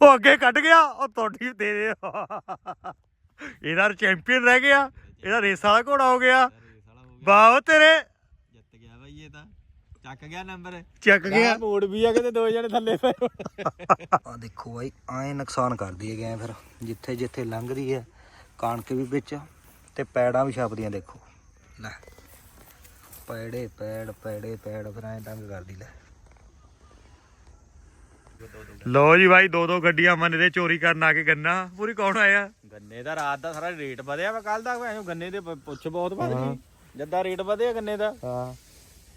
ਉਹ ਅੱਗੇ ਕੱਢ ਗਿਆ ਉਹ ਤੁਹਾਡੀ ਦੇ ਦੇ। ਇਹਦਾ ਚੈਂਪੀਅਨ ਰਹਿ ਗਿਆ ਇਹਦਾ ਰੇਸ ਵਾਲਾ ਘੋੜਾ ਹੋ ਗਿਆ। ਵਾਹ ਤੇਰੇ। ਜਿੱਤ ਗਿਆ ਬਾਈ ਇਹ ਤਾਂ। ਚੱਕ ਗਿਆ ਨੰਬਰ ਚੱਕ ਗਿਆ। ਮੋੜ ਵੀ ਆ ਕਿਤੇ ਦੋ ਜਣੇ ਥੱਲੇ ਪਏ ਆ ਦੇਖੋ ਬਾਈ ਐ ਨੁਕਸਾਨ ਕਰਦੀ ਹੈ ਗੈਂ ਫਿਰ ਜਿੱਥੇ ਜਿੱਥੇ ਲੰਘਦੀ ਹੈ ਕਣਕ ਵੀ ਵਿੱਚ ਤੇ ਪੈੜਾਂ ਵੀ ਛਾਪਦੀਆਂ ਦੇਖੋ। ਲੈ ਪੈੜੇ ਪੈੜ ਪੈੜੇ ਪੈੜ ਫਿਰ ਐ ਤੰਗ ਕਰਦੀ ਲੈ। ਲੋ ਜੀ ਭਾਈ ਦੋ ਦੋ ਗੱਡੀਆਂ ਮੰਨੇ ਦੇ ਚੋਰੀ ਕਰਨ ਆ ਕੇ ਗੰਨਾ। ਪੂਰੀ ਕੌਣ ਆਇਆ? ਗੰਨੇ ਦਾ ਰਾਤ ਦਾ ਸਾਰਾ ਰੇਟ ਵਧਿਆ ਵਾ ਕੱਲ ਦਾ ਭਾਵੇਂ ਗੰਨੇ ਦੇ ਪੁੱਛ ਬਹੁਤ ਵਧ ਗਈ। ਜਦਾਂ ਰੇਟ ਵਧਿਆ ਗੰਨੇ ਦਾ। ਹਾਂ।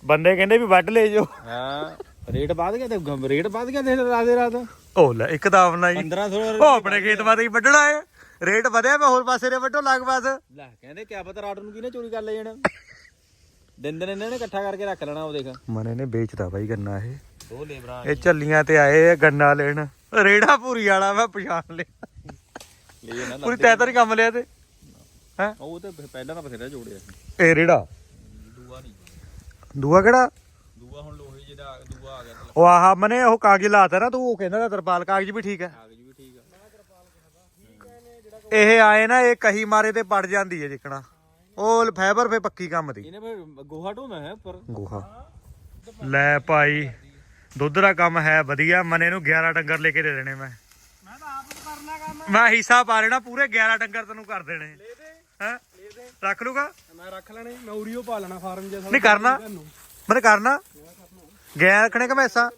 ਬੰਦੇ ਕਹਿੰਦੇ ਵੀ ਵੱਢ ਲੈ ਜੋ ਹਾਂ ਰੇਟ ਵਧ ਗਿਆ ਤੇ ਰੇਟ ਵਧ ਗਿਆ ਦੇ ਰਾਤ। ਉਹ ਲੈ ਇੱਕ ਤਾਂ ਆਪਣਾ ਹੀ 1500 ਉਹ ਆਪਣੇ ਖੇਤ ਬਾਰੇ ਹੀ ਵੱਢਣਾ ਹੈ। ਰੇਟ ਵਧਿਆ ਮੈਂ ਹੋਰ ਪਾਸੇ ਦੇ ਵੱਢੋ ਲੱਗ ਪਾਸ ਲੈ ਕਹਿੰਦੇ ਕਿਆ ਪਤਾ ਰਾਤ ਨੂੰ ਕਿਹਨੇ ਚੋਰੀ ਕਰ ਲੈ ਜਾਣਾ? ਦਿਨ ਦਿਨ ਇਹਨਾਂ ਨੇ ਇਕੱਠਾ ਕਰਕੇ ਰੱਖ ਲੈਣਾ ਉਹ ਦੇਖ। ਮਨੇ ਨੇ ਵੇਚਦਾ ਬਾਈ ਗੰਨਾ ਇਹ। ਦੋ ਲੇਬਰਾਂ ਇਹ ਝੱਲੀਆਂ ਤੇ ਆਏ ਆ ਗੰਨਾ ਲੈਣ। ਰੇੜਾ ਪੂਰੀ ਵਾਲਾ ਮੈਂ ਪਛਾਣ ਲਿਆ। ਲੈ ਜਾਣਾ ਪੂਰੀ ਤੈ ਤਾਂ ਨੀ ਕੰਮ ਲਿਆ ਤੇ। ਹੈ? ਉਹ ਤੇ ਪਹਿਲਾਂ ਤਾਂ ਬਥੇਰਾ ਜੋੜਿਆ ਇਹ ਰੇੜਾ? ਦੂਆ ਨਹੀਂ। ਦੂਆ ਕਿਹੜਾ? ਦੂਆ ਹੁਣ ਲੋਹੇ ਜਿਹਦਾ ਦੂਆ ਆ ਗਿਆ ਉਹ ਆਹ ਮਨੇ ਉਹ ਕਾਗਜ਼ ਲਾਤਾ ਨਾ ਤੂੰ ਉਹ ਕਹਿੰਦਾ ਤਾ ਤਰਪਾਲ ਕਾਗਜ਼ ਵੀ ਠੀਕ ਹੈ। ਕਾਗਜ਼ ਵੀ ਠੀਕ ਆ। ਇਹ ਆਏ ਨਾ ਇਹ ਕਹੀ ਮਾਰੇ ਤੇ ਪੜ ਜਾਂਦੀ ਹੈ ਜਿੱਕਣਾ। ਉਹ ਫਾਈਬਰ ਫੇ ਪੱਕੀ ਕੰਮ ਦੀ। ਇਹਨੇ ਫਿਰ ਗੋਹਾ ਢੋਣਾ ਹੈ ਉੱਪਰ। ਗੋਹਾ। ਲੈ ਭਾਈ ਦੁੱਧ ਦਾ ਕੰਮ ਹੈ ਵਧੀਆ ਮਨੇ ਨੂੰ 11 ਡੰਗਰ ਲੈ ਕੇ ਦੇ ਦੇਣੇ ਮੈਂ। ਮੈਂ ਤਾਂ ਆਪ ਕਰਨਾ ਕੰਮ। ਮੈਂ ਹਿੱਸਾ ਪਾ ਲੈਣਾ ਪੂਰੇ 11 ਡੰਗਰ ਤੈਨੂੰ ਕਰ ਦੇਣੇ। ਹੈ? ਰੱਖ ਲੂਗਾ? ਮੈਂ ਰੱਖ ਲੈਣੇ ਮੈਂ ਉਰੀਓ ਪਾ ਲੈਣਾ ਫਾਰਮ ਜਿਹਾ ਨਹੀਂ ਕਰਨਾ। ਮਨੇ ਕਰਨਾ। ਗਿਆ ਰੱਖਣੇ ਕਿ ਮੈਸਾਂ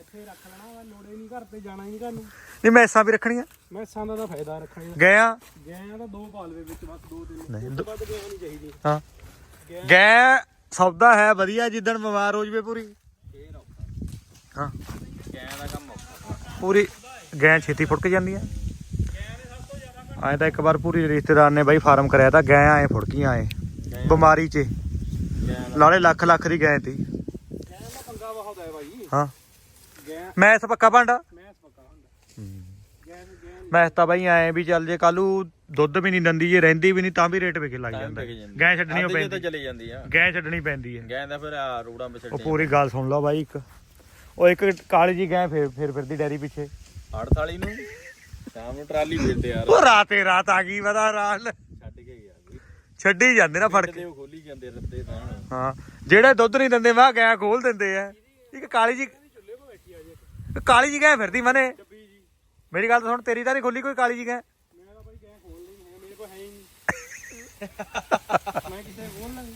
ਇੱਥੇ ਰੱਖ ਲੈਣਾ ਮੈਂ ਲੋੜੇ ਨਹੀਂ ਘਰ ਤੇ ਜਾਣਾ ਹੀ ਨਹੀਂ ਘਰ ਨੂੰ। ਨਹੀਂ ਮੈਸਾਂ ਵੀ ਰੱਖਣੀਆਂ ਮੈਸਾਂ ਦਾ ਤਾਂ ਫਾਇਦਾ ਰੱਖਣੇ ਦਾ ਗਿਆ ਗੈਆਂ ਤਾਂ ਦੋ ਪਾਲਵੇ ਵਿੱਚ ਬਸ ਦੋ ਤਿੰਨ। ਨਹੀਂ ਤੋਂ ਵੱਧ ਨਹੀਂ ਚਾਹੀਦੀ। ਹਾਂ। ਗੈ ਸੌਦਾ ਹੈ ਵਧੀਆ ਜਿੱਦਣ ਬਿਮਾਰ ਹੋ ਜਵੇ ਪੂਰੀ। ਫੇਰ ਔਖਾ। ਹਾਂ। ਗੈਂ ਦਾ ਕੰਮ ਔਖਾ। ਪੂਰੀ ਗੈਂ ਛੇਤੀ ਫੁੜਕ ਜਾਂਦੀ ਹੈ ਆਏ ਤਾਂ ਇੱਕ ਵਾਰ ਪੂਰੀ ਰਿਸ਼ਤੇਦਾਰ ਨੇ ਬਾਈ ਫਾਰਮ ਕਰਿਆ ਤਾਂ ਗੈਂ ਆਏ ਫੁੜਕੀਆਂ ਆਏ। ਬਿਮਾਰੀ 'ਚ। ਦਾ ਲਾਲੇ ਲੱਖ ਲੱਖ ਦੀ ਗੈਂ ਤੀ। ਗੈਂ ਦਾ ਪੰਗਾ ਬਹੁਤ ਹੈ ਭਾਈ ਹਾਂ। ਗੈਂ ਮੈਂ ਇਸ ਪੱਕਾ ਭਾਂਡਾ। ਮੈਂ ਤਾਂ ਬਾਈ ਆਏ ਵੀ ਚੱਲ ਜੇ ਕੱਲੂ ਦੁੱਧ ਵੀ ਨਹੀਂ ਦੰਦੀ ਜੇ ਰਹਿੰਦੀ ਵੀ ਨਹੀਂ ਤਾਂ ਵੀ ਰੇਟ ਵਿਕੇ ਲੱਗ ਜਾਂਦਾ। ਗੈਂ ਛੱਡਣੀ ਓ ਤਾਂ ਪੈਂਦੀ ਚਲੀ ਜਾਂਦੀ ਆ। ਗੈਂ ਛੱਡਣੀ ਪੈਂਦੀ ਹੈ ਗੈਂ ਦਾ ਫਿਰ ਆ ਰੋੜਾਂ ਵਿੱਚ ਉਹ ਪੂਰੀ ਗੱਲ ਸੁਣ ਲਓ ਬਾਈ ਇੱਕ। ਉਹ ਇੱਕ ਕਾਲੀ ਜੀ ਗੈਂ ਫੇਰ ਫੇਰ ਫਿਰਦੀ ਡੈਰੀ ਪਿੱਛੇ। ਹੜ ਥਾਲੀ ਨੂੰ? ਸ਼ਾਮ ਨੂੰ ਟਰਾਲੀ ਫੇਰਦੇ ਯਾਰ ਉਹ ਰਾਤੇ ਰਾਤ ਆ ਗਈ ਪਤਾ ਰਾਤ ਛੱਡ ਕੇ ਗਿਆ ਵੀ ਛੱਡੀ ਜਾਂਦੇ ਨਾ ਫੜ ਕੇ ਖੋਲੀ ਜਾਂਦੇ ਤਾਂ ਹਾਂ ਜਿਹੜੇ ਦੁੱਧ ਨਹੀਂ ਦਿੰਦੇ ਵਾਹ ਗੈਂ ਖੋਲ ਦਿੰਦੇ ਆ। ਇੱਕ ਕਾਲੀ ਜੀ ਕਾਲੀ ਜੀ ਗੈਂ ਫਿਰਦੀ ਮਨੇ। ਮੇਰੀ ਗੱਲ ਤਾਂ ਸੁਣ ਤੇਰੀ ਤਾਂ ਨਹੀਂ ਖੋਲੀ ਕੋਈ ਕਾਲੀ ਜੀ ਗੈਂ। ਮੈਂ ਤਾਂ ਭਾਈ ਗੈਂ ਖੋਲ ਨਹੀਂ ਹੈ ਮੇਰੇ ਕੋਲ ਹੈ ਹੀ ਨਹੀਂ ਮੈਂ ਕਿਤੇ ਖੋਲ ਲਾਂਗੀ।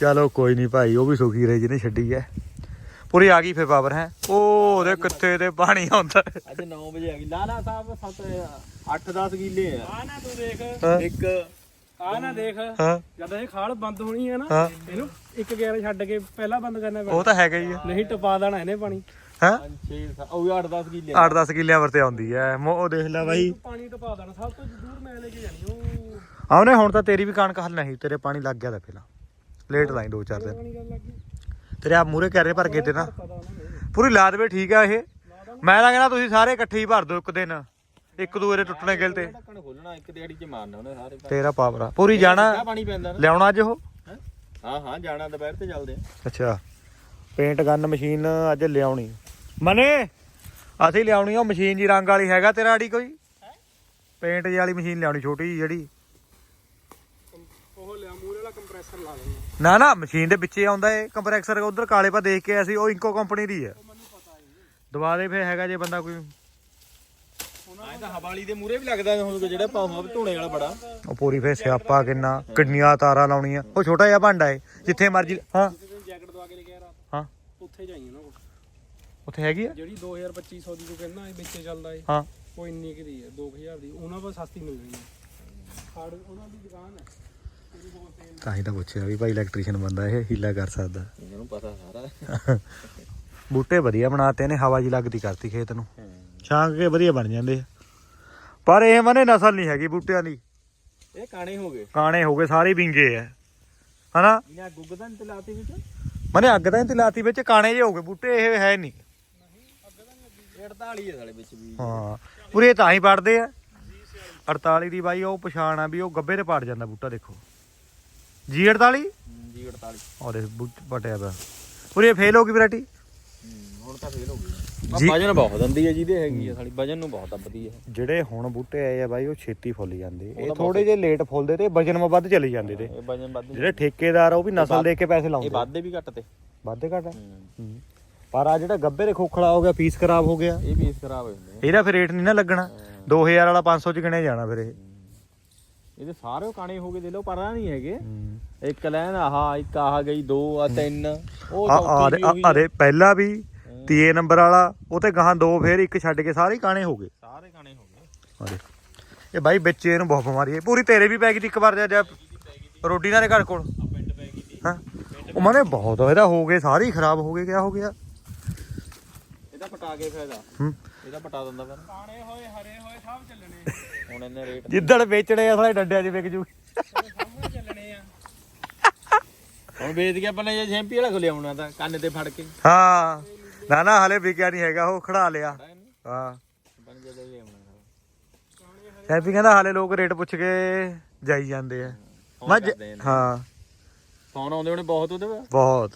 ਚਲੋ ਕੋਈ ਨਹੀਂ ਭਾਈ ਉਹ ਵੀ ਸੁਖੀ ਰਹੇ ਜਿਹਨੇ ਛੱਡੀ ਐ। ਪੂਰੀ ਆ ਗਈ ਫੇ ਪਾਵਰ ਹੈ। ਉਹ ਉਹਦੇ ਕਿੱਥੇ ਤੇ ਪਾਣੀ ਆਉਂਦਾ। ਅੱਜ 9 ਵਜੇ ਆ ਗਈ। ਲਾਲਾ ਸਾਹਿਬ 7 8 10 ਕਿੱਲੇ ਆ। ਆ ਨਾ ਤੂੰ ਦੇਖ। ਇੱਕ। ਆ ਨਾ ਦੇਖ। ਜਦ ਇਹ ਖਾਲ ਬੰਦ ਹੋਣੀ ਹੈ ਨਾ ਇਹਨੂੰ ਇੱਕ ਗੇਰ ਛੱਡ ਕੇ ਪਹਿਲਾਂ ਬੰਦ ਕਰਨਾ ਪੈਣਾ। ਉਹ ਤਾਂ ਹੈਗਾ ਹੀ ਆ। ਨਹੀਂ ਟਪਾ ਦੇਣਾ ਇਹਨੇ ਪਾਣੀ। ਹੈ? 6 ਉਹ 8 10 ਕਿੱਲੇ 8-10 ਕਿੱਲਿਆਂ ਵਰਤੇ ਆਉਂਦੀ ਐ। ਮੋ ਉਹ ਦੇਖ ਲੈ ਬਾਈ। ਪਾਣੀ ਟਪਾ ਦੇਣਾ ਸਭ ਤੋਂ ਦੂਰ ਮੈਂ ਲੈ ਕੇ ਜਾਣੀ ਉਹ ਆਉਨੇ ਹੁਣ ਤਾਂ ਤੇਰੀ ਵੀ ਕਣਕ ਹੱਲ ਨਹੀਂ ਤੇਰੇ ਪਾਣੀ ਲੱਗ ਗਿਆ ਤਾਂ ਪਹਿਲਾਂ। ਲੇਟ ਲਾਈ 2-4 ਦਿਨ। ਪਾਣੀ ਗੱਲ ਲੱਗੀ ਤੇਰੇ ਆ ਮੂਰੇ ਕਰੇ ਭਰ ਕੇ ਤੇ ਨਾ। ਪਤਾ ਉਹਨਾਂ ਨੇ ਪੂਰੀ ਲਾਦ ਵੇ ਠੀਕ ਆ ਇਹ। ਮੈਂ ਤਾਂ ਕਹਿੰਦਾ ਤੁਸੀਂ ਸਾਰੇ ਇਕੱਠੇ ਹੀ ਭਰ ਦਿਓ ਇੱਕ ਦਿਨ। ਇੱਕ ਦੂਏ ਦੇ ਟੁੱਟਣੇ ਗਿਲ ਤੇ। ਢੱਕਣ ਖੋਲਣਾ ਇੱਕ ਦਿਹਾੜੀ ਚ ਮਾਰਨਾ ਉਹਨੇ ਸਾਰੇ ਤੇਰਾ ਪਾਵਰ। ਪੂਰੀ ਜਾਣਾ। ਕਿਆ ਪਾਣੀ ਪੈਂਦਾ ਨਾ। ਲਿਆਉਣਾ ਅੱਜ ਉਹ? ਹੈਂ? ਹਾਂ ਹਾਂ ਜਾਣਾ ਦੁਪਹਿਰ ਤੇ ਚੱਲਦੇ ਆ। ਅੱਛਾ। ਪੇਂਟ ਗਨ ਮਸ਼ੀਨ ਅੱਜ ਲਿਆਉਣੀ। ਮਨੇ ਅਸੀਂ ਲਿਆਉਣੀ ਆ ਉਹ ਮਸ਼ੀਨ ਜੀ ਰੰਗ ਵਾਲੀ ਹੈਗਾ ਤੇਰਾ ਆੜੀ ਕੋਈ? ਪੇਂਟ ਜੀ ਵਾਲੀ ਮਸ਼ੀਨ ਲਿਆਉਣੀ ਛੋਟੀ ਜਿਹੀ ਜਿਹੜੀ। ਉਹ ਲਿਆ ਮੂਰੇ ਵਾਲਾ ਕੰਪਰੈਸਰ ਲਾ ਦੇਣਾ ਨਾ ਨਾ ਮਸ਼ੀਨ ਦੇ ਵਿੱਚੇ ਆਉਂਦਾ ਏ ਕੰਪਰੈਸਰ ਉਧਰ ਕਾਲੇ ਪਾ ਦੇਖ ਕੇ ਅਸੀਂ ਉਹ ਇੰਕੋ ਕੰਪਨੀ ਦੀ ਹੈ ਦਵਾ ਦੇ ਫੇ ਹੈਗਾ ਜੇ ਬੰਦਾ ਕੋਈ। ਆਏ ਤਾਂ ਹਵਾਲੀ ਦੇ ਮੂਰੇ ਵੀ ਲੱਗਦਾ ਹੁਣ ਜਿਹੜਾ ਪਾਉਂ ਧੋਣੇ ਵਾਲਾ ਬੜਾ। ਉਹ ਪੂਰੀ ਫੇ ਸਿਆਪਾ ਕਿੰਨਾ ਕਿੰਨੀਆਂ ਤਾਰਾਂ ਲਾਉਣੀਆਂ। ਉਹ ਛੋਟਾ ਜਿਹਾ ਭਾਂਡਾ ਏ ਜਿੱਥੇ ਮਰਜ਼ੀ ਹਾਂ। ਜੈਕਟ ਦਵਾ ਕੇ ਲੈ ਗਿਆ ਰਾਤ ਹਾਂ ਉੱਥੇ ਜਾਈਏ ਨਾ ਉੱਥੇ ਹੈਗੀ ਆ? ਜਿਹੜੀ 2250 ਦੀ ਤੂੰ ਕਹਿੰਦਾ ਇਹ ਵਿੱਚੇ ਚੱਲਦਾ ਏ। ਹਾਂ। ਉਹ ਇੰਨੀ ਕੁ ਦੀ ਹੈ 2000 ਦੀ। ਉਹਨਾਂ ਕੋਲ ਸਸਤੀ ਮਿਲ ਜਾਣੀ ਹਾਰਡ ਉਹਨਾਂ ਦੀ ਦੁਕਾਨ ਹੈ ਪੂਰੀ ਹੋਲਸੇਲ ਤਾਂ ਹੀ ਤਾਂ ਪੁੱਛਿਆ ਵੀ ਭਾਈ ਇਲੈਕਟ੍ਰੀਸ਼ੀਅਨ ਬੰਦਾ ਇਹ ਹੀਲਾ ਕਰ ਸਕਦਾ। ਇਹਨਾਂ ਨੂੰ ਪਤਾ ਸਾਰਾ। ਬੂਟੇ ਵਧੀਆ ਬਣਾਤੇ ਨੇ ਹਵਾ ਜੀ ਲੱਗਦੀ ਕਰਤੀ ਖੇਤ ਨੂੰ। ਛਾਂਗ ਕੇ ਵਧੀਆ ਬਣ ਜਾਂਦੇ ਆ। ਪਰ ਇਹ ਮਨੇ ਨਸਲ ਨਹੀਂ ਹੈਗੀ ਬੂਟਿਆਂ ਦੀ। ਇਹ ਕਾਣੇ ਹੋ ਗਏ। ਕਾਣੇ ਹੋ ਗਏ ਸਾਰੇ ਵਿੰਗੇ ਆ। ਹਨਾ? ਇਹਨਾਂ ਗੁੱਗਦਾਂ ਤੇ ਲਾਤੀ ਵਿੱਚ? ਮਨੇ ਅੱਗ ਤਾਂ ਇੰਤਲਾਤੀ ਵਿੱਚ ਕਾਣੇ ਜੇ ਹੋ ਗਏ ਬੂਟੇ ਇਹ ਹੈ ਨਹੀਂ 48 ਹੈ ਸਾਲੇ ਵਿੱਚ ਵੀ। ਹਾਂ ਪੂਰੇ ਤਾਂ ਹੀ ਪੜਦੇ ਆ। 48 ਦੀ ਬਾਈ ਉਹ ਪਛਾਣ ਆ ਵੀ ਉਹ ਗੱਬੇ ਤੇ ਪੜ ਜਾਂਦਾ ਬੂਟਾ ਦੇਖੋ। ਜੀ 48 ਜੀ 48 ਉਹਦੇ ਬੂਟ ਪਟਿਆ ਪਿਆ। ਪੂਰੀ ਫੇਲ ਹੋ ਗਈ ਵੈਰਾਈਟੀ ਹੁਣ ਤਾਂ ਫੇਲ ਹੋ ਗਈ। ਜੀ- ਵਜਨ ਬਹੁਤ ਦਿੰਦੀ ਹੈ ਜਿਹਦੇ ਹੈਗੀ ਆ ਸਾਲੀ ਵਜਨ ਨੂੰ ਬਹੁਤ ਦੱਬਦੀ ਹੈ। ਜਿਹੜੇ ਹੁਣ ਬੂਟੇ ਆਏ ਆ ਬਾਈ ਉਹ ਛੇਤੀ ਫੁੱਲ ਜਾਂਦੇ। ਇਹ ਥੋੜੇ ਜਿਹੇ ਲੇਟ ਫੁੱਲਦੇ ਤੇ ਵਜਨ ਮਾ ਵੱਧ ਚਲੇ ਜਾਂਦੇ ਤੇ। ਇਹ ਵਜਨ ਵੱਧ ਜਿਹੜੇ ਠੇਕੇਦਾਰ ਆ ਉਹ ਵੀ ਨਸਲ ਦੇਖ ਕੇ ਪੈਸੇ ਇਹ ਲਾਉਂਦੇ ਵੱਧਦੇ ਵੀ ਘੱਟ ਤੇ। ਵਾਧੇ ਘਟਾ ਹੂੰ। ਪਰ ਆ ਜਿਹੜਾ ਗੱਬੇ ਦੇ ਖੋਖਲਾ ਹੋ ਗਿਆ ਪੀਸ ਖਰਾਬ ਹੋ ਗਿਆ। ਇਹ ਪੀਸ ਖਰਾਬ ਹੋ ਜਾਂਦੇ ਆ। ਇਹਦਾ ਫਿਰ ਰੇਟ ਨਹੀਂ ਨਾ ਲੱਗਣਾ। 2000 ਵਾਲਾ 500 ਚ ਗਿਣਿਆ ਜਾਣਾ ਫਿਰ ਇਹ। ਇਹਦੇ ਸਾਰੇ ਕਾਣੇ ਹੋ ਗਏ ਦੇ ਲੋ ਪਰਾਂ ਨਹੀਂ ਹੈਗੇ। ਇੱਕ ਲੈਨ ਆਹ ਇੱਕ ਆਹ ਗਈ ਦੋ ਆ ਤਿੰਨ। ਉਹ ਆ ਚੌਥੀ ਵੀ ਉਹੀ ਆ। ਪਹਿਲਾ ਵੀ ਤੀਏ ਨੰਬਰ ਵਾਲਾ ਉਹ ਤੇ ਗਾਹਾਂ ਦੋ ਫੇਰ ਇੱਕ ਛੱਡ ਕੇ ਸਾਰੇ ਕਾਣੇ ਹੋ ਗਏ। ਸਾਰੇ ਕਾਣੇ ਹੋ ਗਏ। ਅਰੇ ਇਹ ਬਾਈ ਵਿੱਚ ਇਹਨੂੰ ਬਹੁਤ ਬਿਮਾਰੀ ਹੈ। ਪੂਰੀ ਤੇਰੇ ਵੀ ਪੈ ਗਈ ਤੀ ਇੱਕ ਵਾਰ ਜਦ ਰੋਟੀ ਨਾਲ ਦੇ ਘਰ ਕੋਲ। ਪਿੰਡ ਪੈ ਗਈ ਸੀ ਹਾਂ। ਉਹ ਮਾਨੇ ਬਹੁਤ ਇਹਦਾ ਹੋ ਗਏ ਸਾਰੇ ਹੀ ਖਰਾਬ ਹੋ ਗਏ ਕਿਆ ਹੋ ਗਿਆ? ਇਹਦਾ ਪਟਾ ਕੇ ਫਾਇਦਾ ਹੂੰ। ਇਹਦਾ ਪਟਾ ਦਿੰਦਾ ਫਿਰ। ਕਾਣੇ ਹੋਏ ਹਰੇ ਹੋਏ ਸਭ ਚੱਲਣੇ। ਹੁਣ ਇਹਨੇ ਰੇਟ ਜਿੱਦਣ ਵੇਚਣੇ ਆ ਸਾਲੇ ਡੰਡਿਆਂ 'ਚ ਵਿਕ ਜੂ। ਸਭ ਚੱਲਣੇ ਆ। ਹੁਣ ਵੇਚ ਕੇ ਆਪਾਂ ਨੇ ਜੇ ਸ਼ੈਂਪੀ ਵਾਲਾ ਖੋਲਿਆ ਆਉਣਾ ਤਾਂ ਕੰਨ ਤੇ ਫੜ ਕੇ। ਹਾਂ। ਨਾ ਨਾ ਹਲੇ ਵਿਕਿਆ ਨਹੀਂ ਹੈਗਾ ਉਹ ਖੜਾ ਲਿਆ। ਹਾਂ। ਹੈਪੀ ਕਹਿੰਦਾ ਹਾਲੇ ਲੋਕ ਰੇਟ ਪੁੱਛ ਕੇ ਜਾਈ ਜਾਂਦੇ ਆ। ਮੈਂ। ਹਾਂ। ਫੋਨ ਆਉਂਦੇ ਹੋਣੇ ਬਹੁਤ ਉਹਦੇ ਬਹੁਤ।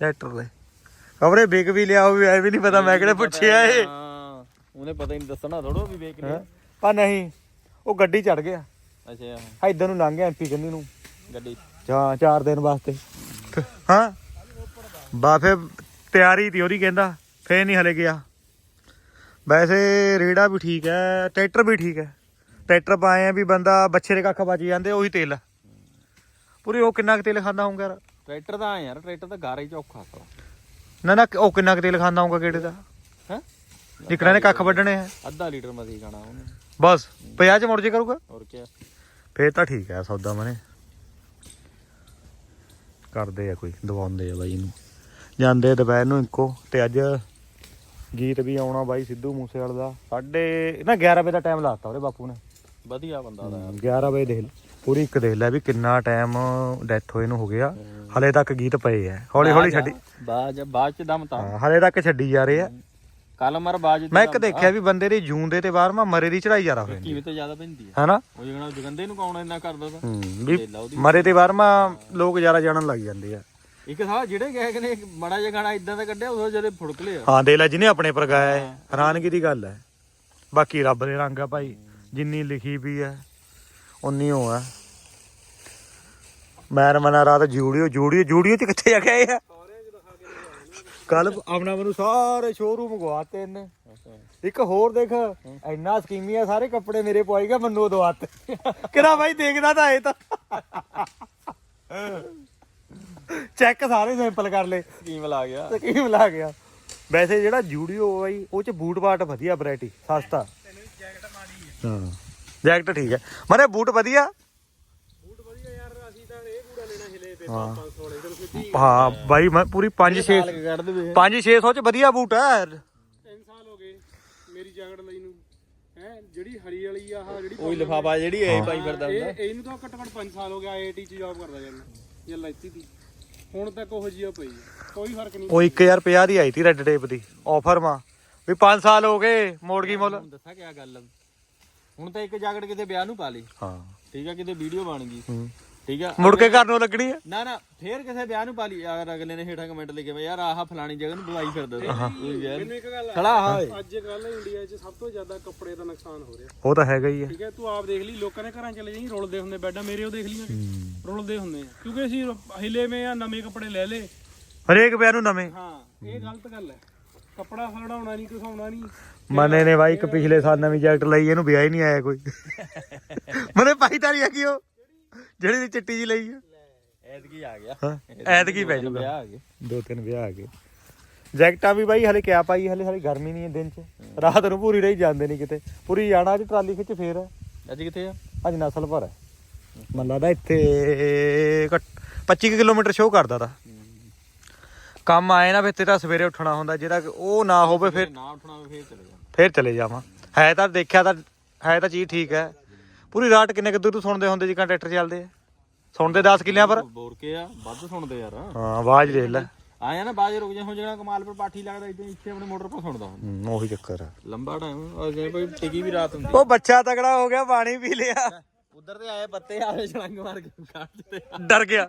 ਟਰੈਕਟਰ ਦੇ। ਖਬਰੇ ਵਿਕ ਵੀ ਲਿਆ ਉਹ ਵੀ ਐ ਵੀ ਨਹੀਂ ਪਤਾ ਮੈਂ ਕਿਹੜੇ ਪੁੱਛਿਆ ਇਹ। ਹਾਂ ਉਹਨੇ ਪਤਾ ਹੀ ਨਹੀਂ ਦੱਸਣਾ ਥੋੜੋ ਵੀ ਵੇਚ ਲਿਆ। ਪਰ ਨਹੀਂ ਉਹ ਗੱਡੀ ਚੜ ਗਿਆ। ਅੱਛਾ। ਇਧਰ ਨੂੰ ਲੰਘ ਗਿਆ ਐਮਪੀ ਕੰਨੀ ਨੂੰ। ਗੱਡੀ। ਚਾਰ ਦਿਨ ਵਾਸਤੇ। ਹਾਂ। ਬਾ ਫੇ ਤਿਆਰੀ ਤੀ ਉਹਦੀ ਕਹਿੰਦਾ ਫੇਰ ਨਹੀਂ ਹਲੇ ਗਿਆ। ਵੈਸੇ ਰੇੜਾ ਵੀ ਠੀਕ ਹੈ ਟਰੈਕਟਰ ਵੀ ਠੀਕ ਹੈ ਟਰੈਕਟਰ ਪਾਏ ਆ ਵੀ ਬੰਦਾ ਬੱਚੇ ਦੇ ਕੱਖ ਬਚ ਜਾਂਦੇ ਉਹੀ ਤੇਲ। ਪੂਰੀ ਉਹ ਕਿੰਨਾ ਕੁ ਤੇਲ ਖਾਂਦਾ ਹੋਊਗਾ ਯਾਰ? ਟਰੈਕਟਰ ਦਾ ਆ ਯਾਰ ਟਰੈਕਟਰ ਤਾਂ ਗਾਰੇ ਚ ਔਖਾ ਸਾਲਾ ਨਾ ਨਾ ਉਹ ਕਿੰਨਾ ਕੁ ਤੇਲ ਖਾਂਦਾ ਹੋਊਗਾ ਕਿਹੜੇ ਦਾ? ਹੈ? ਜਿਕਰਾਂ ਨੇ ਕੱਖ ਵੱਢਣੇ ਆ। ਅੱਧਾ ਲੀਟਰ ਮਦੀ ਖਾਣਾ ਉਹਨੇ। ਬਸ 50 ਚ ਮੁੜ ਜੇ ਕਰੂਗਾ? ਹੋਰ ਕੀ ਫੇਰ ਤਾਂ ਠੀਕ ਹੈ ਸੌਦਾ ਮਨੇ। ਕਰਦੇ ਆ ਕੋਈ ਦਵਾਉਂਦੇ ਆ ਬਾਈ ਇਹਨੂੰ। ਜਾਂਦੇ ਦੁਪਹਿਰ ਨੂੰ ਇੱਕੋ ਤੇ ਅੱਜ ਗੀਤ ਵੀ ਆਉਣਾ ਬਾਈ ਸਿੱਧੂ ਮੂਸੇਵਾਲ ਦਾ। ਸਾਢੇ ਨਾ 11 ਵਜੇ ਦਾ ਟਾਈਮ ਲਾਤਾ ਉਹਦੇ ਬਾਪੂ ਨੇ। ਵਧੀਆ ਬੰਦਾ ਦਾ। 11 ਵਜੇ ਦੇਖ ਪੂਰੀ ਇੱਕ ਦੇਖ ਲੈ ਵੀ ਕਿੰਨਾ ਟਾਈਮ ਡੈਥ ਹੋਏ ਨੂੰ ਹੋ ਗਿਆ। ਹਲੇ ਤੱਕ ਗੀਤ ਪਏ ਆ। ਹੌਲੀ ਹੌਲੀ ਛੱਡੀ। ਬਾਜ ਬਾਜ ਚ ਦਮ ਤਾਂ। ਹਲੇ ਤੱਕ ਛੱਡੀ ਜਾ ਰਹੇ ਆ। ਕੱਲ ਮਰ ਬਾਜ ਮੈਂ ਇੱਕ ਦੇਖਿਆ ਵੀ ਬੰਦੇ ਦੀ ਜੂਨ ਦੇ ਤੇ ਬਾਹਰ ਮਰੇ ਦੀ ਚੜਾਈ ਜ਼ਿਆਦਾ ਹੋ ਜਾਂਦੀ ਕਿਵੇਂ ਤੇ ਜ਼ਿਆਦਾ ਪੈਂਦੀ ਹੈ ਹੈਨਾ? ਉਹ ਜਿਹੜਾ ਜਗੰਦੇ ਨੂੰ ਕੌਣ ਇੰਨਾ ਕਰਦਾ ਤਾਂ ਵੀ ਮਰੇ ਤੇ ਵਰਮਾ ਲੋਕ ਜ਼ਿਆਦਾ ਜਾਣਨ ਲੱਗ ਜਾਂਦੇ ਆ। ਇੱਕ ਸਾਲਾ ਜਿਹੜੇ ਗਏ ਨੇ ਇੱਕ ਜਿਹਾ ਗਾਣਾ ਇਦਾਂ ਦਾ ਕੱਢਿਆ, ਉਹ ਜਿਹੜੇ ਫੁੜਕ ਲਿਆ ਹਾਂ ਦੇ ਲੈ ਜਿਹਨੇ ਆਪਣੇ ਪਰ ਗਾਇਆ ਹੈ, ਹੈਰਾਨਗੀ ਦੀ ਗੱਲ ਹੈ। ਬਾਕੀ ਰੱਬ ਦੇ ਰੰਗ ਆ ਭਾਈ, ਜਿੰਨੀ ਲਿਖੀ ਵੀ ਹੈ ਉਨੀ ਹੋ। ਆ ਮੈਰ ਮਨਾ ਰਾਤ ਜੂੜੀਓ ਜੂੜੀਓ ਜੂੜੀਓ ਚ ਕਿੱਥੇ ਜਾ ਕੇ ਆਏ ਆ? ਕੱਲ ਆਪਣਾ ਮੈਨੂੰ ਸਾਰੇ ਸ਼ੋਰੂਮ ਗਵਾਤੇ ਇਹਨੇ। ਇੱਕ ਹੋਰ ਦੇਖ, ਇੰਨਾ ਸਕੀਮੀ ਆ, ਸਾਰੇ ਕੱਪੜੇ ਮੇਰੇ ਪਵਾਈਗਾ ਮੈਨੂੰ ਦਵਾਤੇ। ਕਿਹੜਾ ਭਾਈ ਦੇਖਦਾ ਤਾਂ ਇਹ ਤਾਂ। ਚੈੱਕ ਸਾਰੇ ਸੈਂਪਲ ਕਰ ਲੈ ਸਕੀਮ ਲਾ ਗਿਆ। ਸਕੀਮ ਲਾ ਗਿਆ। ਵੈਸੇ ਜਿਹੜਾ ਜੂਡੀਓ ਬਾਈ ਉਹ ਚ ਬੂਟ ਬਾਟ ਵਧੀਆ ਵੈਰਾਈਟੀ ਸਸਤਾ। ਹਾਂ। ਜੈਕਟ ਠੀਕ ਹੈ। ਮਰੇ ਬੂਟ ਵਧੀਆ? ਬੂਟ ਵਧੀਆ ਯਾਰ ਅਸੀਂ ਤਾਂ ਇਹ ਕੂੜਾ ਲੈਣਾ ਹਿਲੇ ਤੇ ਹਾਂ। 500 ਵਾਲੇ ਤੈਨੂੰ ਸਿੱਧੀ ਹਾਂ ਬਾਈ ਮੈਂ ਪੂਰੀ 5 6 ਸਾਲ ਕੱਢ ਦੇਵੇ। 5 600 ਚ ਵਧੀਆ ਬੂਟ ਹੈ 3 ਸਾਲ ਹੋ ਗਏ ਮੇਰੀ ਜੈਕਟ ਲਈ ਨੂੰ। ਹੈ ਜਿਹੜੀ ਹਰੀ ਵਾਲੀ ਆ ਆਹ ਜਿਹੜੀ ਉਹੀ ਲਿਫਾਫਾ ਜਿਹੜੀ ਇਹ ਪਾਈ ਫਿਰਦਾ ਹੁੰਦਾ। ਇਹ ਇਹਨੂੰ ਤਾਂ ਘੱਟੋ ਘੱਟ 5 ਸਾਲ ਹੋ ਗਿਆ ਆਈਆਈਟੀ ਚ ਜੌਬ ਕਰਦਾ ਜਾਂਦਾ ਜੇ ਲੈਤੀ ਦੀ ਹੁਣ ਤੱਕ ਉਹ ਜਿਹੀ ਪਈ ਆ। ਕੋਈ ਫ਼ਰਕ ਨਹੀਂ ਉਹ 1050 ਦੀ ਆਈ ਤੀ ਰੈੱਡ ਟੇਪ ਦੀ ਆਫਰ ਮਾ ਵੀ 5 ਸਾਲ ਹੋ ਗਏ ਮੋੜ ਗਈ ਮੁੱਲ ਹੁਣ ਦੱਸਾਂ ਕਿਆ ਗੱਲ ਆ? ਹੁਣ ਤਾਂ ਇੱਕ ਜਾਕਟ ਕਿਤੇ ਵਿਆਹ ਨੂੰ ਪਾ ਲਈ ਹਾਂ ਠੀਕ ਆ ਕਿਤੇ ਵੀਡੀਓ ਬਣ ਗਈ ਹੂੰ। ਠੀਕ ਆ ਮੁੜ ਕੇ ਘਰ ਨੂੰ ਲੱਗਣੀ ਹੈ ਨਾ ਨਾ ਫੇਰ ਕਿਸੇ ਵਿਆਹ ਨੂੰ ਪਾ ਲਈ ਅਗਰ ਅਗਲੇ ਨੇ ਹੇਠਾਂ ਕਮੈਂਟ ਲਿਖੇ ਵੇ ਯਾਰ ਆਹ ਫਲਾਣੀ ਜਗ੍ਹਾ ਨੂੰ ਬੁਲਾਈ ਫਿਰਦਾ ਸੀ। ਮੈਨੂੰ ਇੱਕ ਗੱਲ ਆ। ਖੜਾ ਹਾਂ ਓਏ। ਅੱਜ ਕੱਲ ਇੰਡੀਆ 'ਚ ਸਭ ਤੋਂ ਜ਼ਿਆਦਾ ਕੱਪੜੇ ਦਾ ਨੁਕਸਾਨ ਹੋ ਰਿਹਾ। ਉਹ ਤਾਂ ਹੈਗਾ ਹੀ ਹੈ ਠੀਕ ਹੈ ਤੂੰ ਆਪ ਦੇਖ ਲਈ ਲੋਕਾਂ ਦੇ ਘਰਾਂ ਚਲੇ ਜਾਈਂ ਰੁਲਦੇ ਹੁੰਦੇ ਬੈੱਡਾਂ ਮੇਰੇ ਉਹ ਦੇਖ ਲੀਆਂ ਰੁਲਦੇ ਹੁੰਦੇ ਆ। ਕਿਉਂਕਿ ਅਸੀਂ ਹਿਲੇ ਮੇ ਆ ਨਵੇਂ ਕੱਪੜੇ ਲੈ ਲੇ। ਹਰੇਕ ਵਿਆਹ ਨੂੰ ਨਵੇਂ। ਹਾਂ ਇਹ ਗਲਤ ਗੱਲ ਹੈ। ਕੱਪੜਾ ਫੜਾਉਣਾ ਨਹੀਂ ਘਸਾਉਣਾ ਨਹੀਂ। ਮਨੇ ਨੇ ਬਾਈ ਇੱਕ ਪਿਛਲੇ ਸਾਲ ਨਵੀਂ ਜੈਕਟ ਲਈ ਇਹਨੂੰ ਵਿਆਹ ਹੀ ਨਹੀਂ ਆਇਆ ਕੋਈ। ਮਨੇ ਪਾਈ ਤਾਰੀ ਆ ਕੀ ਉਹ ਜਿਹੜੀ ਦੀ ਚਿੱਟੀ ਜੀ ਲਈ ਆ। ਐਤਕੀ ਆ ਗਿਆ। ਹਾਂ ਐਤਕੀ ਪੈ ਜੂਗਾ ਵਿਆਹ ਆ ਗਏ। ਦੋ ਤਿੰਨ ਵਿਆਹ ਆ ਗਏ। ਜੈਕਟਾਂ ਵੀ ਬਾਈ ਹਲੇ ਕਿਆ ਪਾਈ ਹਲੇ ਸਾਲੀ ਗਰਮੀ ਨਹੀਂ ਹੈ ਦਿਨ ਚ। ਰਾਤ ਨੂੰ ਪੂਰੀ ਰਹੀ ਜਾਂਦੇ ਨਹੀਂ ਕਿਤੇ। ਪੂਰੀ ਜਾਣਾ ਅੱਜ ਟਰਾਲੀ ਖਿੱਚ ਫੇਰ। ਅੱਜ ਕਿੱਥੇ ਆ? ਅੱਜ ਨਸਲ ਭਰ ਹੈ। ਮਨ ਲੱਗਦਾ ਇੱਥੇ ਘੱਟ- 25 ਕੁ ਕਿਲੋਮੀਟਰ ਸ਼ੋਅ ਕਰਦਾ ਤਾ। ਕੰਮ ਆਏ ਨਾ ਫਿਰ ਤੇਰਾ ਸਵੇਰੇ ਉੱਠਣਾ ਹੁੰਦਾ। ਜਿਹੜਾ ਕਿ ਉਹ ਨਾ ਹੋਵੇ ਫਿਰ ਨਾ ਉਠਣਾ ਫੇਰ ਚਲੇ ਜਾ ਫੇਰ ਚਲੇ ਜਾਵਾਂ। ਹੈ ਤਾਂ ਦੇਖਿਆ ਤਾਂ ਹੈ ਤਾਂ ਚੀਜ਼ ਠੀਕ ਹੈ। ਪੂਰੀ ਰਾਤ ਕਿੰਨੇ ਕੁ ਦੂਰ ਸੁਣਦੇ ਹੁੰਦੇ ਜਿੱਕਾਂ ਟਰੈਕਟਰ ਚੱਲਦੇ ਆ? ਸੁਣਦੇ 10 ਕਿੱਲਿਆਂ ਪਰ? ਬੋਰ ਕੇ ਆ ਵੱਧ ਸੁਣਦੇ ਯਾਰ। ਹਾਂ ਆਵਾਜ਼ ਦੇਖ ਲੈ। ਆਇਆ ਨਾ ਬਾਜ ਰੁਕ ਜਾ ਹੁਣ ਜਿਹੜਾ ਕਮਾਲਪੁਰ ਪਾਠੀ ਲੱਗਦਾ ਇਦਾਂ ਇੱਥੇ ਆਪਣੇ ਮੋਟਰ ਪਰ ਸੁਣਦਾ ਹੁੰਦਾ। ਹੂੰ, ਉਹੀ ਚੱਕਰ ਆ। ਲੰਬਾ ਟਾਈਮ ਜੇ ਕੋਈ ਟਿਕੀ ਵੀ ਰਾਤ ਹੁੰਦੀ। ਉਹ ਬੱਚਾ ਤਗੜਾ ਹੋ ਗਿਆ ਪਾਣੀ ਪੀ ਲਿਆ। ਉਧਰ ਤੇ ਆਏ ਪੱਤੇ ਆਲੇ ਛਲੰਗ ਮਾਰ ਕੇ ਕੱਢ ਦਿੱਤੇ ਡਰ ਗਿਆ।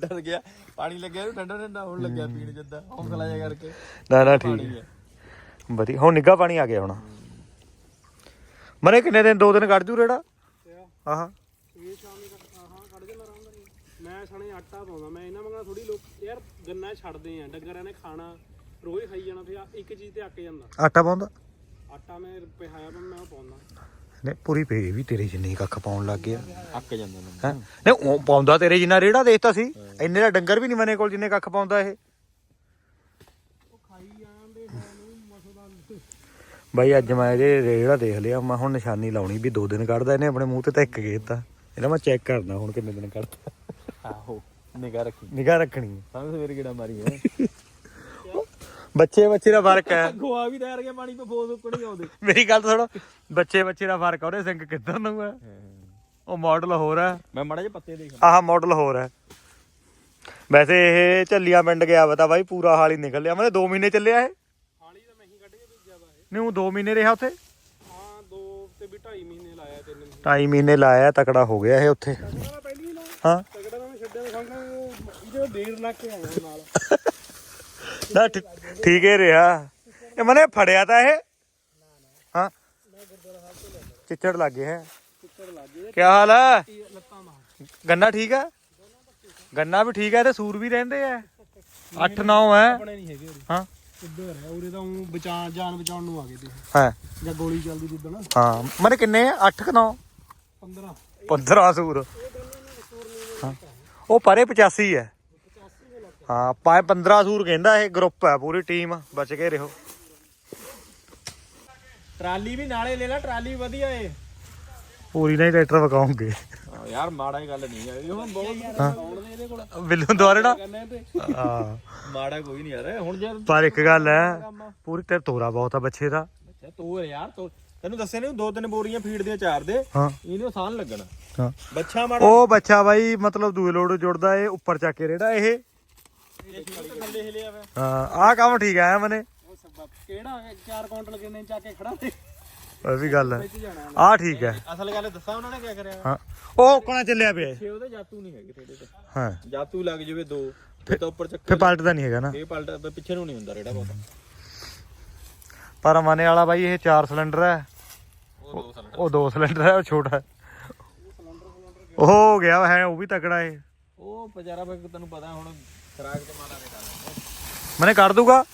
ਡਰ ਗਿਆ ਪਾਣੀ ਲੱਗਿਆ ਨੂੰ ਠੰਡਾ ਠੰਡਾ ਹੋਣ ਲੱਗਿਆ ਪੀਣ ਜੱਦਾ ਹੌਸਲਾ ਜਿਹਾ ਕਰਕੇ। ਨਾ ਨਾ ਠੀਕ। ਹੈ ਵਧੀਆ ਹੁਣ ਨਿੱਗਾ ਪਾਣੀ ਆ ਗਿਆ ਹੁਣ। ਮਨੇ ਕਿੰਨੇ ਦਿਨ? ਦੋ ਦਿਨ ਕੱਢ ਜੂ ਰੇੜਾ? ਆਹ। ਇਹ ਸ਼ਾਮ ਨੂੰ ਕੱਢ- ਹਾਂ ਕੱਢ ਜਾਂਦਾ ਆਰਾਮ ਨਾਲ ਮੈਂ ਸਣੇ ਆਟਾ ਪਾਉਂਦਾ। ਮੈਂ ਇਹਨਾਂ ਮੰਗਣਾ ਥੋੜੀ ਲੋਕ ਯਾਰ ਗੰਨਾ ਛੱਡਦੇ ਆ। ਡੰਗਰਾਂ ਨੇ ਖਾਣਾ। ਰੋਜ਼ ਖਾਈ ਜਾਣਾ ਫਿਰ ਆ ਇੱਕ ਚੀਜ਼ ਤੇ ਅੱਕ ਜਾਂਦਾ। ਆਟਾ ਪਾਉਂਦਾ? ਆਟਾ ਮੈਂ ਪਿਹਾਇਆ ਪਰ ਮੈਂ ਉਹ ਪਾਉਂਦਾ। ਨੇ ਪੂਰੀ ਪੇ ਵੀ ਤੇਰੇ ਜਿੰਨੀ ਕੱਖ ਪਾਉਣ ਲੱਗ ਗਿਆ। ਅੱਕ ਜਾਂਦਾ ਨਾ ਹੈ? ਨੇ ਉਹ ਪਾਉਂਦਾ ਤੇਰੇ ਜਿੰਨਾ ਰੇੜਾ ਦੇਖਤਾ ਸੀ ਇੰਨੇ ਦਾ ਡੰਗਰ ਵੀ ਨਹੀਂ ਮਨੇ ਕੋਲ ਜਿੰਨੇ ਕੱਖ ਪਾਉਂਦਾ ਇਹ ਉਹ ਖਾਈ ਜਾਂਦੇ ਸਾਨੂੰ ਮਸਦਾ ਬਾਈ ਅੱਜ ਮੈਂ ਇਹਦੇ ਰੇੜਾ ਦੇਖ ਲਿਆ ਮੈਂ ਹੁਣ ਨਿਸ਼ਾਨੀ ਲਾਉਣੀ ਵੀ ਦੋ ਦਿਨ ਕੱਢਦਾ ਇਹਨੇ ਆਪਣੇ ਮੂੰਹ ਤੇ ਤਾਂ ਇੱਕ ਗੇਤਾ ਇਹਦਾ ਮੈਂ ਚੈੱਕ ਕਰਨਾ ਹੁਣ ਕਿੰਨੇ ਦਿਨ ਕੱਢਦਾ। ਆਹੋ ਰੱਖੀ। ਨਿਗਾਹ ਰੱਖਣੀ। ਸਾਨੂੰ ਸਵੇਰ ਕਿਹੜਾ ਮਾਰੀ ਹੈ। ਬੱਚੇ ਬੱਚੇ ਦਾ ਫ਼ਰਕ ਹੈ। ਗੋਆ ਵੀ ਤੈਰ ਗਿਆ ਪਾਣੀ ਪੇ ਫੋਸ ਉੱਕਣੀ ਆਉਂਦੇ। ਮੇਰੀ ਗੱਲ ਸੁਣੋ ਬੱਚੇ ਬੱਚੇ ਦਾ ਫ਼ਰਕ ਉਹਦੇ ਸਿੰਘ ਕਿੱਧਰ ਨੂੰ ਹੈ ਉਹ ਮਾਡਲ ਹੋਰ ਹੈ। ਮੈਂ ਮਾੜਾ ਜਿਹਾ ਪੱਤੇ ਦੇਖ ਆਹ ਮਾਡਲ ਹੋਰ ਹੈ। ਵੈਸੇ ਇਹ ਝੱਲੀਆਂ ਪਿੰਡ ਗਿਆ ਵਾ ਤਾਂ ਬਾਈ ਪੂਰਾ ਹਾਲ ਹੀ ਨਿਕਲ ਲਿਆ। ਮਤਲਬ 2 ਮਹੀਨੇ ਚੱਲਿਆ ਇਹ ਹਾਲੀ ਤਾਂ ਮੈਂ ਹੀ ਕੱਢ ਕੇ ਭੇਜਿਆ ਵਾ ਇਹ ਨਹੀਂ ਉਹ 2 ਮਹੀਨੇ ਰਿਹਾ ਉੱਥੇ? ਹਾਂ ਦੋ ਤੇ ਵੀ ਢਾਈ ਮਹੀਨੇ ਲਾਇਆ ਤਿੰਨ ਮਹੀਨੇ। 2.5 ਮਹੀਨੇ ਲਾਇਆ ਤਕੜਾ ਹੋ ਗਿਆ ਇਹ ਉੱਥੇ। ਤਗੜਾ ਤਾਂ ਪਹਿਲੀ ਹੀ ਲਾ ਹਾਂ। ਤਗੜਾ ਤਾਂ ਮੈਂ ਛੱਡਿਆ ਤਾਂ ਖੰਗਾ ਇਹਦੇ ਡੇਢ ਲੱਖ ਕੇ ਆਇਆ ਨਾਲ। ਨਾ ਠੀ- ਠੀਕ ਹੀ ਰਿਹਾ। ਇਹ ਮਨੇ ਫੜਿਆ ਤਾਂ ਇਹ? ਹਾਂ। ਚਿੱਚੜ ਲੱਗ ਹੈ। ਲੱਗ ਕੀ ਹਾਲ ਹੈ? ਗੰਨਾ ਠੀਕ ਹੈ? ਗੰਨਾ ਵੀ ਠੀਕ ਹੈ ਤੇ ਸੂਰ ਵੀ ਰਹਿੰਦੇ ਆ 8 9 ਹੈ ਹਾਂ। ਉੱਧਰ ਹੈ ਉਰੇ ਤਾਂ ਉਹ ਬਚਾ ਜਾਨ ਬਚਾਉਣ ਨੂੰ ਆ ਗਏ ਤੇ ਹਾਂ। ਜਾਂ ਗੋਲੀ ਚੱਲਦੀ ਜਿੱਦਣ ਹਾਂ ਮਨੇ ਕਿੰਨੇ 8 ਕਿ 9 15 15 ਸੂਰ। ਹਾਂ। ਉਹ ਪਰੇ 85 ਹੈ। ਹਾਂ ਪਾਏ 15 ਸੂਰ ਕਹਿੰਦਾ ਇਹ ਗਰੁੱਪ ਹੈ ਪੂਰੀ ਟੀਮ ਬਚ ਕੇ ਰਹੋ। ਟਰਾਲੀ ਵੀ ਨਾਲੇ ਲੈ ਲੈ ਟਰਾਲੀ ਵਧੀਆ ਏ। ਪੂਰੀ ਨਹੀਂ ਟਰੈਕਟਰ ਵਕਾਉਂਗੇ। ਯਾਰ ਮਾੜਾ ਹੀ ਗੱਲ ਨਹੀਂ ਹੈ ਹੁਣ ਬਹੁਤ ਆਉਣ ਦੇ ਇਹਦੇ ਕੋਲ। ਬਿੱਲੂ ਦੁਆਰੜਾ? ਕਰਨੇ ਤੇ ਹਾਂ। ਮਾੜਾ ਕੋਈ ਨਹੀਂ ਯਾਰ ਹੁਣ ਜੇ ਪਰ ਇੱਕ ਗੱਲ ਹੈ ਪੂਰੀ ਤੇ ਤੋਰਾ ਬਹੁਤ ਆ ਬੱਚੇ ਦਾ। ਅੱਛਾ ਤੂੰ ਯਾਰ ਤੂੰ ਤੈਨੂੰ ਦੱਸਿਆ ਨਹੀਂ ਦੋ ਤਿੰਨ ਬੋਰੀਆਂ ਫੀਡ ਦੀਆਂ ਚਾਰ ਦੇ। ਹਾਂ। ਇਹਨੂੰ ਆਸਾਨ ਲੱਗਣਾ। ਹਾਂ। ਬੱਚਾ ਮਾੜਾ ਉਹ ਬੱਚਾ ਬਾਈ ਮਤਲਬ ਦੂਏ ਲੋਡ ਜੁੜਦਾ ਏ ਉੱਪਰ ਚੱਕ ਕੇ ਰੇੜਾ ਇਹ। ਇਹ ਹਾਂ ਆਹ ਕੰਮ ਠੀਕ ਆ ਮਨੇ ਕਿਹੜਾ 4 ਕੁਇੰਟਲ ਕਿੰਨੇ ਚੱਕ ਕੇ ਖੜਾ ਤੇ ਇਹ ਵੀ ਗੱਲ ਹੈ। ਆਹ ਠੀਕ ਹੈ। ਅਸਲ ਗੱਲ ਦੱਸਾਂ ਉਹਨਾਂ ਨੇ ਕੀ ਕਰਿਆ? ਹਾਂ। ਉਹ ਕੋਣਾ ਚੱਲਿਆ ਪਿਆ। ਛੇ ਉਹਦੇ ਜਾਤੂ ਨਹੀਂ ਹੈਗੇ ਤੁਹਾਡੇ ਤੇ। ਹਾਂ। ਜਾਤੂ ਲੱਗ ਜਾਵੇ ਦੋ। ਫਿਰ ਤਾਂ ਉੱਪਰ ਫੇ ਚੱਕਰ ਪਲਟਦਾ ਨਹੀਂ ਹੈਗਾ ਨਾ। ਇਹ ਪਲਟਾ ਤਾਂ ਪਿੱਛੇ ਨੂੰ ਨਹੀਂ ਹੁੰਦਾ ਰੇੜਾ ਬਹੁਤ। ਪਰ ਮਨੇ ਵਾਲਾ ਬਾਈ ਇਹ 4 ਸਿਲੰਡਰ ਹੈ। ਉਹ ਦੋ ਸਿਲੰਡਰ। ਉਹ 2 ਸਿਲੰਡਰ ਹੈ ਉਹ ਛੋਟਾ ਹੈ। ਉਹ ਹੋ ਗਿਆ ਹੈ ਉਹ ਵੀ ਤਕੜਾ ਏ। ਉਹ ਵਿਚਾਰਾ ਫਿਰ ਤੈਨੂੰ ਪਤਾ ਹੁਣ ਖਰਾਕ ਤੇ ਨਹੀਂ ਕਰਦਾ ਮਨੇ ਕਰ ਦੂਗਾ।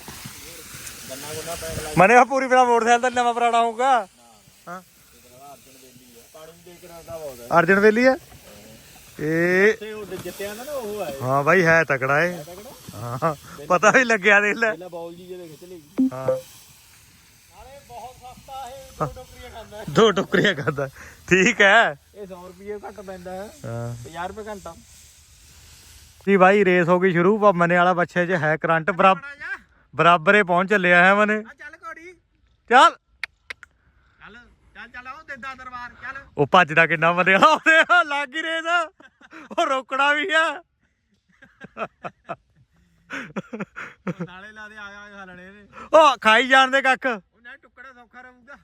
ਮਨੇ ਆ ਪੂਰੀ ਤਰ੍ਹਾਂ ਮੋਟਰਸਾਈਕਲ ਤਾਂ ਨਵਾਂ ਪੁਰਾਣਾ ਹੋਊਗਾ। ਹਾਂ। ਪਾਣੀ ਵੀ ਦੇ ਕੇ ਰੱਖਦਾ ਬਹੁਤ ਹੈ। ਅਰਜਨ ਵੇਲੀ ਹੈ ਇਹ ਤੇ ਉਹ ਜਿੱਤਿਆ ਨਾ ਉਹ ਆਏ। ਹਾਂ ਬਾਈ ਹੈ ਤਕੜਾ ਏ ਹਾਂ ਪਤਾ ਵੀ ਲੱਗਿਆ ਦੇਖ ਲੈ। ਪਹਿਲਾਂ ਬਾਉਲ ਜੀ ਜਿਹਦੇ ਖਿੱਚ ਲਈ। ਹਾਂ। ਨਾਲੇ ਬਹੁਤ ਸਸਤਾ ਇਹ ਦੋ ਟੋਕਰੀਆਂ ਖਾਂਦਾ। ਹੈ। ਦੋ ਟੁਕਰੀਆਂ ਕਰਦਾ ਠੀਕ ਹੈ। ਇਹ 100 ਰੁਪਏ ਘੱਟ ਪੈਂਦਾ ਹੈ। ਹਾਂ। 50 ਰੁਪਏ ਘੰਟਾ। ਜੀ ਬਾਈ ਰੇਸ ਹੋ ਗਈ ਸ਼ੁਰੂ। ਪਰ ਮਨੇ ਵਾਲਾ ਬੱਚੇ 'ਚ ਹੈ ਕਰੰਟ। ਬਰਾਬਰ ਬਰਾਬਰੇ ਪਹੁੰਚ ਚੱਲਿਆ ਹੈ ਮਨੇ। ਚੱਲ ਘੋੜੀ। ਚੱਲ। ਚੱਲ ਚੱਲ ਚੱਲ ਉਹ ਦਿੰਦਾ ਦਰਬਾਰ ਚੱਲ। ਉਹ ਭੱਜਦਾ ਕਿੰਨਾ ਵਾਲਾ ਉਹਦੇ ਲੱਗ ਗਈ ਰੇਸ। ਉਹ ਰੋਕਣਾ ਵੀ ਆ। ਨਾਲੇ ਲਾ ਦੇ ਆਇਆ ਹਾਲਣੇ ਨੇ ਉਹ ਖਾਈ ਜਾਣ ਦੇ ਕੱਖ। ਉਹਨਾਂ ਟੁਕੜਾ ਸੌਖਾ ਰਹੂਗਾ।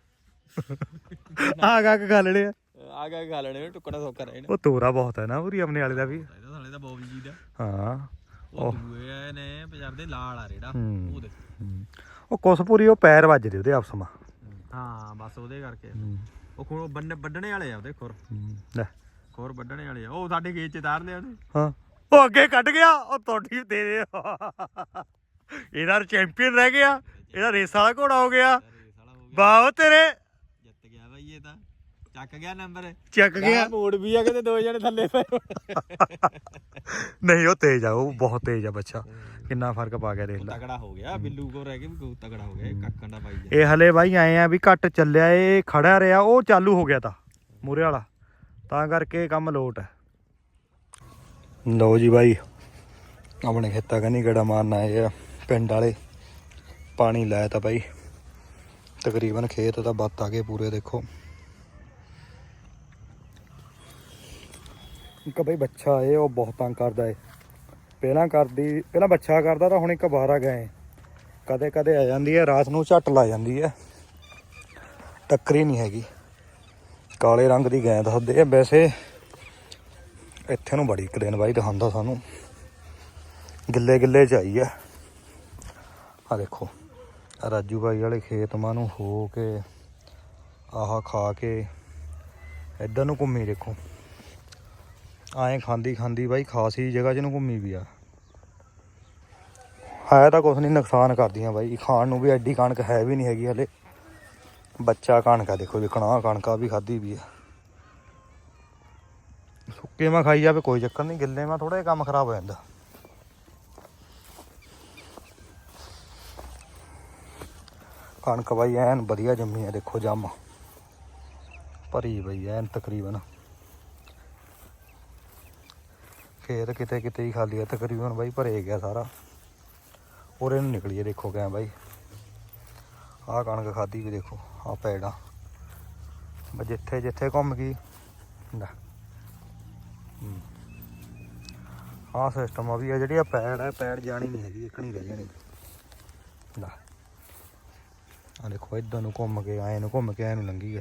ਆ ਕੱਖ ਖਾ ਲੈਣੇ ਆ। ਆ ਗਿਆ ਹਾਲਣੇ ਨੇ ਟੁਕੜਾ ਸੌਖਾ ਰਹੇ ਉਹ ਤੋਰਾ ਬਹੁਤ ਹੈ ਨਾ ਪੂਰੀ ਆਪਣੇ ਵਾਲੇ ਦਾ ਵੀ। ਇਹਦਾ ਸਾਲੇ ਦਾ ਬਾਉਲ ਜੀ ਦਾ। ਹਾਂ। ਉਹ ਦੂਏ ਨੇ ਪੰਜਾਬ ਦੇ ਲਾਲ ਆ ਰੇੜਾ। ਹੂੰ। ਉਹਦੇ ਹੂੰ। ਉਹ ਕੁਛ ਪੂਰੀ ਉਹ ਪੈਰ ਵੱਜਦੇ ਉਹਦੇ ਆਪਸ ਮਾ। ਹਾਂ ਬਸ ਉਹਦੇ ਕਰਕੇ। ਉਹ ਖੁਰ ਬੰਨ ਵੱਢਣੇ ਵਾਲੇ ਆ ਉਹਦੇ ਖੁਰ। ਲੈ। ਖੁਰ ਵੱਢਣੇ ਵਾਲੇ ਆ। ਉਹ ਸਾਡੇ ਖੇਤ ਚ ਤਾਰ ਲਿਆ ਉਹਨੇ ਹਾਂ। ਉਹ ਅੱਗੇ ਕੱਢ ਗਿਆ ਉਹ ਤੁਹਾਡੀ ਦੇ ਦੇ। ਇਹਦਾ ਚੈਂਪੀਅਨ ਰਹਿ ਗਿਆ। ਇਹਦਾ ਰੇਸ ਵਾਲਾ ਘੋੜਾ ਹੋ ਗਿਆ। ਵਾਹ ਤੇਰੇ। ਜਿੱਤ ਗਿਆ ਬਾਈ ਇਹ ਤਾਂ। ਚੱਕ ਗਿਆ ਨੰਬਰ? ਚੱਕ ਗਿਆ। ਮੋੜ ਵੀ ਆ ਕਿਤੇ ਦੋ ਜਣੇ ਥੱਲੇ ਪਏ ਨਹੀਂ ਉਹ ਤੇਜ਼ ਆ ਉਹ ਬਹੁਤ ਤੇਜ਼ ਆ ਬੱਚਾ। ਕਿੰਨਾ ਫ਼ਰਕ ਪਾ ਗਿਆ ਦੇਖ ਲੈ। ਤਗੜਾ ਹੋ ਗਿਆ ਬਿੱਲੂ ਕੋ ਰਹਿ ਕੇ ਵੀ ਬਹੁਤ ਤਗੜਾ ਹੋ ਗਿਆ ਕੱਕਾਂ ਦਾ ਬਾਈ ਇਹ ਹਲੇ ਬਾਈ ਆਏ ਆ ਵੀ ਘੱਟ ਚੱਲਿਆ ਇਹ ਖੜਾ ਰਿਹਾ ਉਹ ਚਾਲੂ ਹੋ ਗਿਆ ਤਾਂ ਮੂਰੇ ਵਾਲਾ। ਤਾਂ ਕਰਕੇ ਕੰਮ ਲੋਟ ਹੈ ਲਓ ਜੀ ਬਾਈ ਆਪਣੇ ਖੇਤਾਂ ਕਨੀ ਗੜਾ ਮਾਰਨ ਆਏ ਆ ਪਿੰਡ ਵਾਲੇ। ਪਾਣੀ ਲਾਇਆ ਤਾਂ ਬਾਈ ਤਕਰੀਬਨ ਖੇਤ ਤਾਂ ਬੱਤ ਆ ਗਏ ਪੂਰੇ ਦੇਖੋ। ਇੱਕ ਬਈ ਬੱਚਾ ਏ, ਉਹ ਬਹੁਤ ਤੰਗ ਕਰਦਾ ਏ। ਪਹਿਲਾਂ ਕਰਦੀ, ਪਹਿਲਾਂ ਬੱਚਾ ਕਰਦਾ ਤਾਂ ਹੁਣ ਇੱਕ ਬਾਹਰ ਆ ਗਏ ਕਦੇ ਕਦੇ ਆ ਜਾਂਦੀ ਹੈ ਰਾਤ ਨੂੰ ਝੱਟ ਲਾ ਜਾਂਦੀ ਹੈ ਟੱਕਰੀ ਨਹੀਂ ਹੈਗੀ। ਕਾਲੇ ਰੰਗ ਦੀ ਗੈਂ ਦੱਸਦੇ ਆ ਵੈਸੇ ਇੱਥੇ ਨੂੰ ਬੜੀ ਇੱਕ ਦਿਨ ਬਾਈ ਦਿਖਾਉਂਦਾ ਸਾਨੂੰ। ਗਿੱਲੇ ਗਿੱਲੇ ਚ ਆਈ ਆ ਆ ਦੇਖੋ, ਰਾਜੂ ਬਾਈ ਵਾਲੇ ਖੇਤ ਮਾਂ ਨੂੰ ਹੋ ਕੇ ਆਹ ਖਾ ਕੇ ਇੱਧਰ ਨੂੰ ਘੁੰਮੀ ਦੇਖੋ। ਆਏ ਖਾਂਦੀ ਖਾਂਦੀ ਬਾਈ ਖਾਸੀ ਜਗ੍ਹਾ ਜਿਹਨੂੰ ਘੁੰਮੀ ਵੀ ਆ। ਹੈ ਤਾਂ ਕੁਛ ਨਹੀਂ, ਨੁਕਸਾਨ ਕਰਦੀਆਂ ਬਾਈ। ਖਾਣ ਨੂੰ ਵੀ ਐਡੀ ਕਣਕ ਹੈ ਵੀ ਨਹੀਂ ਹੈਗੀ ਹਲੇ। ਬੱਚਾ ਕਣਕ ਆ, ਦੇਖੋ ਜਿਕਣਾ ਕਣਕਾ ਵੀ ਖਾਦੀ ਵੀ ਆ। ਸੁੱਕੇ ਮਾ ਖਾਈ ਜਾਵੇ, ਕੋਈ ਚੱਕਰ ਨਹੀਂ, ਗਿੱਲੇ ਮਾ ਥੋੜਾ ਜਿਹਾ ਕੰਮ ਖਰਾਬ ਹੋ ਜਾਂਦਾ। ਕਣਕ ਬਾਈ ਐਨ ਵਧੀਆ ਜੰਮੀ ਆ, ਦੇਖੋ ਜੰਮ। ਭਰੀ ਬਈ ਐਨ ਤਕਰੀਬਨ। ਖੇਤ ਕਿਤੇ ਕਿਤੇ ਹੀ ਖਾਲੀ ਆ, ਤਕਰੀਬਨ ਬਾਈ ਭਰੇ ਗਿਆ ਸਾਰਾ। ਉਰੇ ਨੂੰ ਨਿਕਲੀ ਆ, ਦੇਖੋ ਕਿਆ ਬਾਈ। ਆਹ ਕਣਕ ਖਾਦੀ ਵੀ ਦੇਖੋ, ਆਹ ਪੈੜਾਂ ਜਿੱਥੇ ਜਿੱਥੇ ਘੁੰਮ ਗਈ, ਲੈ। ਆਹ ਸਿਸਟਮ ਆ ਵੀ ਆ ਜਿਹੜੀ ਆ ਪੈੜ ਆ, ਪੈੜ ਜਾਣੀ ਨਹੀਂ ਹੈਗੀ, ਇੱਕ ਰਹਿ ਜਾਣੀ। ਲੈ। ਆ ਦੇਖੋ ਇਦਾਂ ਨੂੰ ਘੁੰਮ ਕੇ, ਆਏ ਨੂੰ ਘੁੰਮ ਕੇ, ਆਏ ਨੂੰ ਲੰਗੀ ਆ।